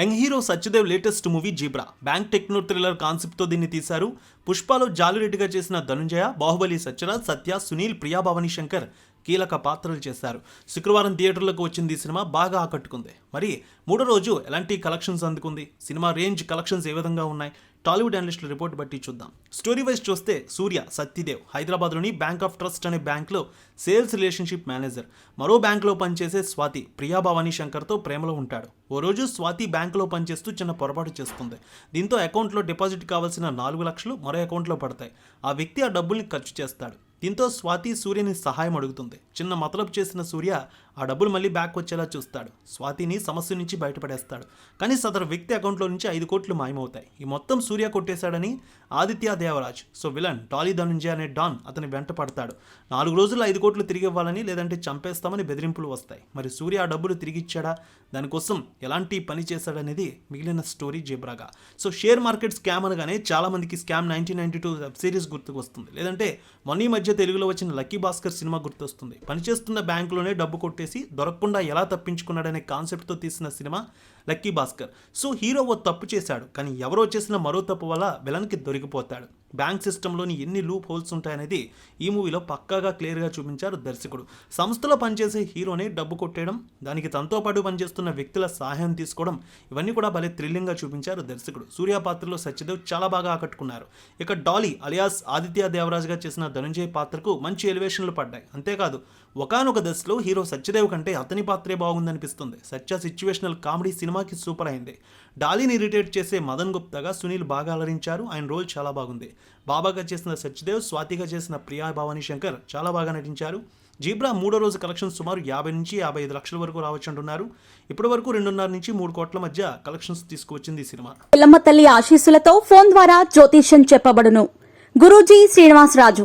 Young hero Satyadev latest movie zebra. Bank techno thriller కాన్సెప్ట్తో దీన్ని తీశారు. పుష్పలో జాలిరెడ్డిగా చేసిన ధనుంజయ బాహుబలి సత్యరాజ్ సత్య సునీల్ ప్రియా భవానీ శంకర్ కీలక పాత్రలు చేశారు. శుక్రవారం థియేటర్లకు వచ్చింది ఈ సినిమా బాగా ఆకట్టుకుంది. మరి మూడో రోజు ఎలాంటి కలెక్షన్స్ అందుకుంది? సినిమా రేంజ్ కలెక్షన్స్ ఏ విధంగా ఉన్నాయి? టాలీవుడ్ అనలిస్టుల రిపోర్ట్ బట్టి చూద్దాం. స్టోరీ వైజ్ చూస్తే సూర్య సత్యదేవ్ హైదరాబాద్లోని బ్యాంక్ ఆఫ్ ట్రస్ట్ అనే బ్యాంక్లో సేల్స్ రిలేషన్షిప్ మేనేజర్ మరో బ్యాంక్లో పనిచేసే స్వాతి ప్రియా భవానీ శంకర్తో ప్రేమలో ఉంటాడు. ఓ రోజు స్వాతి బ్యాంకులో పనిచేస్తూ చిన్న పొరపాటు చేస్తుంది. దీంతో అకౌంట్లో డిపాజిట్ కావాల్సిన నాలుగు లక్షలు మరో అకౌంట్లో పడతాయి. ఆ వ్యక్తి ఆ డబ్బుల్ని ఖర్చు చేస్తాడు. దీంతో స్వాతి సూర్యని సహాయం అడుగుతుంది. చిన్న మతలపు చేసిన సూర్య ఆ డబ్బులు మళ్ళీ బ్యాక్ వచ్చేలా చూస్తాడు. స్వాతిని సమస్య నుంచి బయటపడేస్తాడు. కానీ సదరు వ్యక్తి అకౌంట్లో నుంచి ఐదు కోట్లు మాయమవుతాయి. ఈ మొత్తం సూర్య కొట్టేశాడని ఆదిత్య దేవరాజ్ సో విలన్ టాలీ ధనుంజయ అనే డాన్ అతని వెంట పడతాడు. నాలుగు రోజుల్లో ఐదు కోట్లు తిరిగి ఇవ్వాలని లేదంటే చంపేస్తామని బెదిరింపులు వస్తాయి. మరి సూర్య ఆ డబ్బులు తిరిగి ఇచ్చాడా? దానికోసం ఎలాంటి పని చేశాడనేది మిగిలిన స్టోరీ జీబ్రాగా. సో షేర్ మార్కెట్ స్కామ్ అనగానే చాలా మందికి scam nineteen ninety two web series గుర్తుకు వస్తుంది లేదంటే మొన్న ఈ మధ్య తెలుగులో వచ్చిన లక్కీ భాస్కర్ సినిమా గుర్తొస్తుంది. పనిచేస్తున్న బ్యాంకులోనే డబ్బు కొట్టేసి దొరకకుండా ఎలా తప్పించుకున్నాడనే కాన్సెప్ట్తో తీసిన cinema lucky Bhaskar. So hero ఓ తప్పు చేశాడు కానీ ఎవరో చేసిన మరో తప్పు వల్ల విలన్కి దొరికిపోతాడు. బ్యాంక్ సిస్టంలోని ఎన్ని లూప్ హోల్స్ ఉంటాయనేది ఈ మూవీలో పక్కాగా క్లియర్గా చూపించారు దర్శకుడు. సంస్థలో పనిచేసే హీరోనే డబ్బు కొట్టేయడం దానికి తనతో పాటు పనిచేస్తున్న వ్యక్తుల సహాయం తీసుకోవడం ఇవన్నీ కూడా భలే థ్రిల్లింగ్గా చూపించారు దర్శకుడు. సూర్య పాత్రలో సత్యదేవ్ చాలా బాగా ఆకట్టుకున్నారు. ఇక డాలీ అలియాస్ ఆదిత్య దేవరాజ్గా చేసిన ధనుంజయ్ పాత్రకు మంచి ఎలివేషన్లు పడ్డాయి. అంతేకాదు ఒకానొక దశలో హీరో సత్యదేవ్ కంటే అతని పాత్రే బాగుందనిపిస్తుంది. సత్య సిచ్యువేషనల్ కామెడీ సినిమాకి సూపర్ అయింది. డాలీని ఇరిటేట్ చేసే మదన్ గుప్తాగా సునీల్ బాగా అలరించారు. ఆయన రోల్ చాలా బాగుంది. బాబాగా చేసిన సత్యదేవ్ స్వాతిగా చేసిన ప్రియా భవానీ శంకర్ చాలా బాగా నటించారు. జీబ్రా మూడో రోజు కలెక్షన్స్ సుమారు యాభై నుంచి యాభై ఐదు లక్షల వరకు రావచ్చు అంటున్నారు ఇప్పటి వరకు రెండున్నర నుంచి మూడు కోట్ల మధ్య కలెక్షన్స్ తీసుకువచ్చింది ఈ సినిమా. పిల్లమ్మ తల్లి ఆశీస్సులతో ఫోన్ ద్వారా జ్యోతిష్యం చెప్పబడును. గురూజీ శ్రీనివాసరాజు